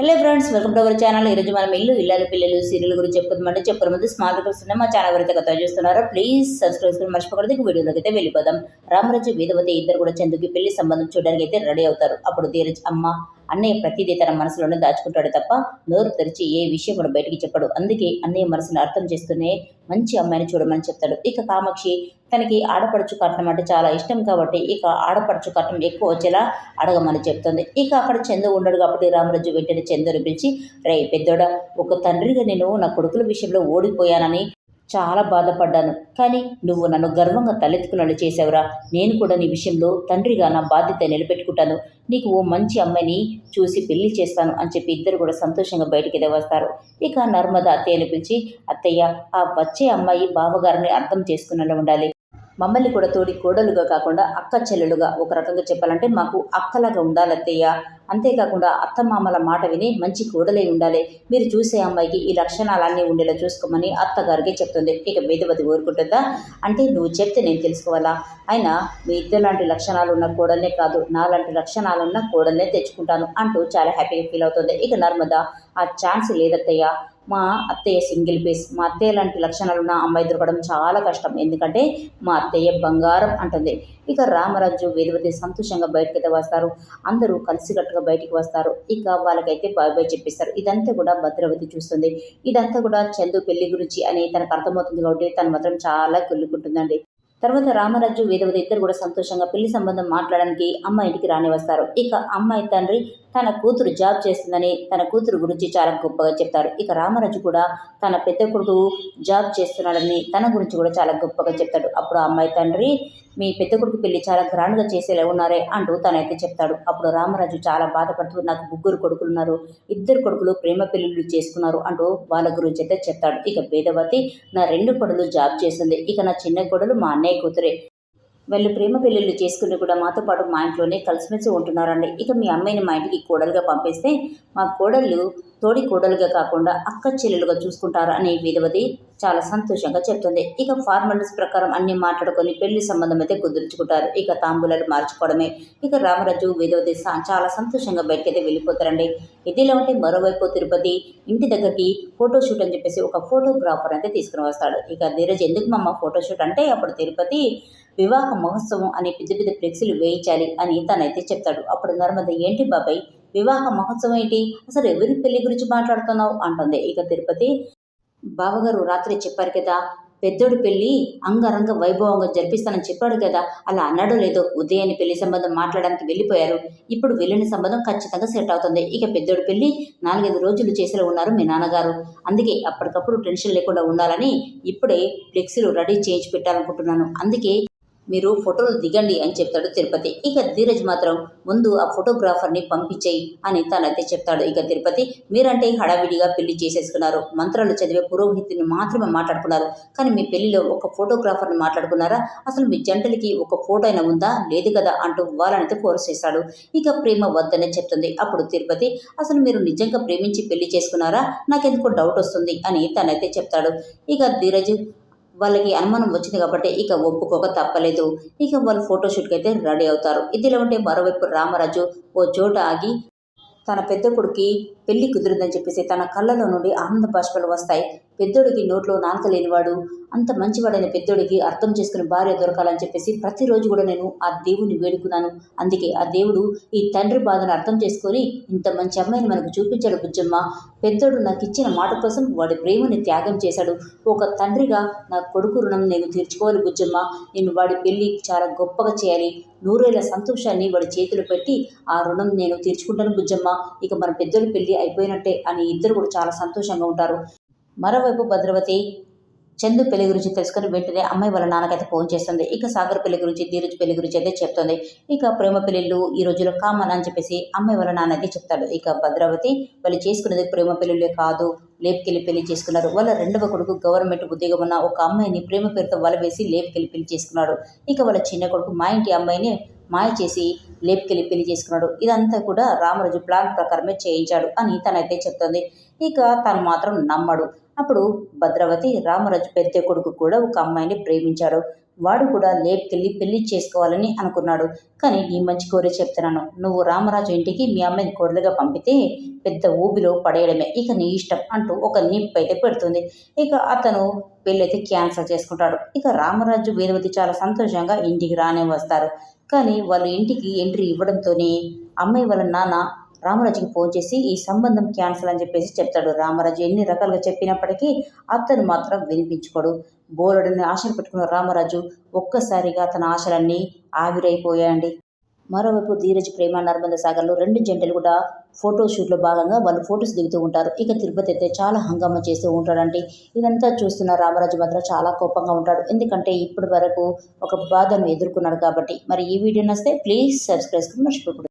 Hello friends welcome to our channel ఈరోజు మనం ఇల్లు ఇల్లాలు పిల్లలు సీరియల్ గురించి చెప్పుకుందామంటే చెప్పడం ముందు స్మాల్ రిక్వెస్ట్ ఉన్నాయి మా ఛానల్ ఎవరైతే కథ చూస్తున్నారో? ప్లీజ్ సబ్స్క్రైబ్ చేసుకుని మర్చిపోకూడదు. వీడియోలోకి అయితే వెళ్ళిపోదాం. రామరాజు వేదవతి ఇద్దరు కూడా చందుకి పెళ్ళి సంబంధం చూడడానికి అయితే రెడీ అవుతారు. అప్పుడు ధీరజ్ అమ్మ అన్నయ్య ప్రతిదీ తన మనసులోనే దాచుకుంటాడు తప్ప నోరు తెరిచి ఏ విషయం కూడా బయటికి చెప్పడు. అందుకే అన్నయ్య మనసుని అర్థం చేస్తూనే మంచి అమ్మాయిని చూడమని చెప్తాడు. ఇక కామాక్షి తనకి ఆడపడుచు కట్నం అంటే చాలా ఇష్టం కాబట్టి ఇక ఆడపడుచు కట్నం ఎక్కువ వచ్చేలా అడగమని చెప్తుంది. ఇక అక్కడ చందు ఉండడు కాబట్టి రామరాజు వెంటనే చందుని పిలిచి రే పెద్దోడా ఒక తండ్రిగా నేను నా కొడుకుల విషయంలో ఓడిపోయానని చాలా బాధపడ్డాను. కానీ నువ్వు నన్ను గర్వంగా తలెత్తుకున్నట్లు చేసావురా నేను కూడా నీ విషయంలో తండ్రిగా నా బాధ్యత నిలబెట్టుకుంటాను. నీకు ఓ మంచి అమ్మాయిని చూసి పెళ్ళి చేస్తాను అని చెప్పి ఇద్దరు కూడా సంతోషంగా బయటికి ఎద వస్తారు ఇక నర్మద అత్తయ్యను పిలిచి అత్తయ్య ఆ వచ్చే అమ్మాయి బావగారిని అర్థం చేసుకున్నట్లు ఉండాలి. మమ్మల్ని కూడా తోడి కోడలుగా కాకుండా అక్క చెల్లెలుగా ఒక రకంగా చెప్పాలంటే మాకు అక్కలాగా ఉండాలి అత్తయ్య. అంతేకాకుండా అత్తమామల మాట విని మంచి కోడలై ఉండాలి. మీరు చూసే అమ్మాయికి ఈ లక్షణాలన్నీ ఉండేలా చూసుకోమని అత్తగారికి చెప్తుంది. ఇక వేదవతి ఊరుకుంటుందా? అంటే నువ్వు చెప్తే నేను తెలుసుకోవాలా? అయినా మీ ఇద్దరు లాంటి లక్షణాలు ఉన్న కోడలనే కాదు నాలాంటి లక్షణాలు ఉన్న కోడలనే తెచ్చుకుంటాను అంటూ చాలా హ్యాపీగా ఫీల్ అవుతుంది. ఇక నర్మద ఆ ఛాన్స్ లేదత్తయ్య. మా అత్తయ్య సింగిల్ పీస్ మా అత్తయ్య లాంటి లక్షణాలు ఉన్న అమ్మాయి దొరకడం చాలా కష్టం. ఎందుకంటే మా అత్తయ్య బంగారం అంటుంది. ఇక రామరాజు వేదవతి సంతోషంగా బయటకైతే వస్తారు అందరూ కలిసికట్టుగా బయటికి వస్తారు. ఇక వాళ్ళకైతే బాయ్ బాయ్ చెప్పిస్తారు. ఇదంతా కూడా భద్రవతి చూస్తుంది. ఇదంతా కూడా చందు పెళ్ళి గురించి అని తనకు అర్థమవుతుంది కాబట్టి తను మాత్రం చాలా కుళ్ళుకుంటుందండి. తర్వాత రామరాజు వేదవతి ఇద్దరు కూడా సంతోషంగా పెళ్ళి సంబంధం మాట్లాడడానికి అమ్మాయి ఇంటికి రాని వస్తారు ఇక అమ్మాయి తండ్రి తన కూతురు జాబ్ చేస్తుందని తన కూతురు గురించి చాలా గొప్పగా చెప్తారు. ఇక రామరాజు కూడా తన పెద్ద కొడుకు జాబ్ చేస్తున్నాడని తన గురించి కూడా చాలా గొప్పగా చెప్తాడు. అప్పుడు అమ్మాయి తండ్రి మీ పెద్ద కొడుకు పెళ్ళి చాలా గ్రాండ్గా చేసేలా ఉన్నారే అంటూ తనైతే చెప్తాడు. అప్పుడు రామరాజు చాలా బాధపడుతూ నాకు ముగ్గురు కొడుకులు ఉన్నారు ఇద్దరు కొడుకులు ప్రేమ పెళ్ళిళ్ళు చేసుకున్నారు అంటూ వాళ్ళ గురించి అయితే చెప్తాడు. ఇక వేదవతి నా రెండు కొడులు జాబ్ చేస్తుంది ఇక నా చిన్న కొడులు మా అన్నయ్య కూతురే. వాళ్ళు ప్రేమ పెళ్ళిళ్ళు చేసుకుని కూడా మాతో పాటు మా ఇంట్లోనే కలిసిమెలిసి ఉంటున్నారండి. ఇక మీ అమ్మాయిని మా ఇంటికి కోడలుగా పంపిస్తే మా కోడళ్ళు తోడి కోడలుగా కాకుండా అక్క చెల్లెలుగా చూసుకుంటారు అనే వేదవతి చాలా సంతోషంగా చెప్తుంది. ఇక ఫార్మాలిటీస్ ప్రకారం అన్ని మాట్లాడుకొని పెళ్ళి సంబంధం అయితే కుదుర్చుకుంటారు. ఇక తాంబూలాలు మార్చుకోవడమే. ఇక రామరాజు వేదవతి సా- చాలా సంతోషంగా బయటకైతే వెళ్ళిపోతారండి. ఇదిలా ఉంటే మరోవైపు తిరుపతి ఇంటి దగ్గరికి ఫోటో షూట్ అని చెప్పేసి ఒక ఫోటోగ్రాఫర్ అయితే తీసుకుని వస్తాడు. ఇక ధీరజ్ ఎందుకు మమ్మ ఫోటో షూట్ అంటే అప్పుడు తిరుపతి వివాహ మహోత్సవం అనే పెద్ద పెద్ద ఫ్లెక్సీలు వేయించాలి అని తనైతే చెప్తాడు. అప్పుడు నర్మద ఏంటి బాబాయ్? వివాహ మహోత్సవం ఏంటి? అసలు ఎవరి పెళ్ళి గురించి మాట్లాడుతున్నావు? అంటుంది. ఇక తిరుపతి బావగారు రాత్రి చెప్పారు కదా పెద్దోడు పెళ్ళి అంగరంగ వైభవంగా జరిపిస్తానని చెప్పాడు కదా అలా అన్నాడో లేదో ఉదయాన్ని పెళ్ళి సంబంధం మాట్లాడడానికి వెళ్ళిపోయారు. ఇప్పుడు వెళ్ళిన సంబంధం ఖచ్చితంగా సెట్ అవుతుంది. ఇక పెద్దోడు పెళ్ళి నాలుగైదు రోజులు చేసేలా ఉన్నారు మీ నాన్నగారు. అందుకే అప్పటికప్పుడు టెన్షన్ లేకుండా ఉండాలని ఇప్పుడే ఫ్లెక్సీలు రెడీ చేయించి పెట్టాలనుకుంటున్నాను. అందుకే మీరు ఫోటోలు దిగండి అని చెప్తాడు తిరుపతి. ఇక ధీరజ్ మాత్రం ముందు ఆ ఫోటోగ్రాఫర్ని పంపించేయి అని తనైతే చెప్తాడు. ఇక తిరుపతి మీరంటే హడావిడిగా పెళ్ళి చేసేసుకున్నారు. మంత్రాలు చదివే పురోహితుని మాత్రమే మాట్లాడుకున్నారు. కానీ మీ పెళ్ళిలో ఒక ఫోటోగ్రాఫర్ని మాట్లాడుకున్నారా? అసలు మీ జంటలకి ఒక ఫోటో అయినా ఉందా? లేదు కదా అంటూ వాళ్ళనైతే ఫోర్స్ చేశాడు ఇక ప్రేమ వద్దనే చెప్తుంది. అప్పుడు తిరుపతి అసలు మీరు నిజంగా ప్రేమించి పెళ్ళి చేసుకున్నారా? నాకెందుకో డౌట్ వస్తుంది అని తనైతే చెప్తాడు. ఇక ధీరజ్ వాళ్ళకి అనుమానం వచ్చింది కాబట్టి ఇక ఒప్పుకోక తప్పలేదు. ఇక వాళ్ళు ఫోటోషూట్కి అయితే రెడీ అవుతారు. ఇదిలా ఉంటే మరోవైపు రామరాజు ఓ చోట ఆగి తన పెద్ద కొడుకి పెళ్ళి కుదిరిందని చెప్పేసి తన కళ్ళలో నుండి ఆనంద బాష్పాలు వస్తాయి. పెద్దోడికి నోట్లో నాలుక లేనివాడు అంత మంచివాడైన పెద్దోడికి అర్థం చేసుకుని భార్య దొరకాలని చెప్పేసి ప్రతిరోజు కూడా నేను ఆ దేవుని వేడుకున్నాను. అందుకే ఆ దేవుడు ఈ తండ్రి బాధను అర్థం చేసుకొని ఇంత మంచి అమ్మాయిని మనకు చూపించాడు బుజ్జమ్మ. పెద్దోడు నాకు ఇచ్చిన మాట కోసం వాడి ప్రేమని త్యాగం చేశాడు. ఒక తండ్రిగా నా కొడుకు రుణం నేను తీర్చుకోవాలి బుజ్జమ్మ. నేను వాడి పెళ్ళి చాలా గొప్పగా చేయాలి. నూరేళ్ళ సంతోషాన్ని వాడి చేతిలో పెట్టి ఆ రుణం నేను తీర్చుకుంటాను బుజ్జమ్మ. ఇక మన పెద్దోడి పెళ్ళి అయిపోయినట్టే అని ఇద్దరు కూడా చాలా సంతోషంగా ఉంటారు. మరోవైపు భద్రవతి చందు పెళ్ళి గురించి తెలుసుకుని వెంటనే అమ్మాయి వాళ్ళ నాన్నకైతే ఫోన్ చేస్తుంది. ఇక సాగర్ పెళ్ళి గురించి ధీరజ్ పెళ్ళి గురించి అయితే చెప్తుంది. ఇక ప్రేమ పెళ్ళిళ్ళు ఈ రోజుల్లో కామన్ అని చెప్పేసి అమ్మాయి వాళ్ళ నాన్న అయితే చెప్తాడు. ఇక భద్రావతి వాళ్ళు చేసుకునేది ప్రేమ పెళ్ళిళ్ళే కాదు. లేపుకెళ్ళి పెళ్ళి చేసుకున్నారు. వాళ్ళ రెండవ కొడుకు గవర్నమెంట్ ఉద్యోగం ఉన్న ఒక అమ్మాయిని ప్రేమ పేరుతో వల వేసి లేపుకెళ్ళి పెళ్ళి చేసుకున్నాడు. ఇక వాళ్ళ చిన్న కొడుకు మా ఇంటి అమ్మాయిని మాయ చేసి లేపుకెళ్ళి పెళ్ళి చేసుకున్నాడు. ఇదంతా కూడా రామరాజు ప్లాన్ ప్రకారమే చేయించాడు అని తనైతే చెప్తుంది. ఇక తను మాత్రం నమ్మడు. అప్పుడు భద్రావతి రామరాజు పెద్ద కొడుకు కూడా ఒక అమ్మాయిని ప్రేమించాడు. వాడు కూడా లేపుకెళ్ళి పెళ్ళి చేసుకోవాలని అనుకున్నాడు. కానీ నీ మంచి కోరే చెప్తున్నాను. నువ్వు రామరాజు ఇంటికి మీ అమ్మాయిని కోడలుగా పంపితే పెద్ద ఊబిలో పడేయడమే. ఇక నీ ఇష్టం అంటూ ఒక నింపు అయితే పెడుతుంది. ఇక అతను పెళ్ళైతే క్యాన్సిల్ చేసుకుంటాడు. ఇక రామరాజు వేదవతి చాలా సంతోషంగా ఇంటికి రానే వస్తారు. కానీ వాళ్ళు ఇంటికి ఎంట్రీ ఇవ్వడంతోనే అమ్మాయి వాళ్ళ నాన్న రామరాజుకి ఫోన్ చేసి ఈ సంబంధం క్యాన్సిల్ అని చెప్పేసి చెప్తాడు రామరాజు. ఎన్ని రకాలుగా చెప్పినప్పటికీ అతను మాత్రం వినిపించుకోడు. బోలెడని ఆశలు పెట్టుకున్న రామరాజు ఒక్కసారిగా తన ఆశలన్నీ ఆవిరైపోయాయండి. మరోవైపు ధీరజ్ ప్రేమ నర్మద సాగర్లో రెండు జంటలు కూడా ఫోటో షూట్లో భాగంగా వాళ్ళు ఫొటోస్ దిగుతూ ఉంటారు. ఇక తిరుపతి అయితే చాలా హంగామా చేస్తూ ఉంటాడండి. ఇదంతా చూస్తున్న రామరాజు మాత్రం చాలా కోపంగా ఉంటాడు. ఎందుకంటే ఇప్పటి వరకు ఒక బాధను ఎదుర్కొన్నాడు కాబట్టి. మరి ఈ వీడియో నస్తే ప్లీజ్ సబ్స్క్రైబ్ మర్చిపోకూడదు.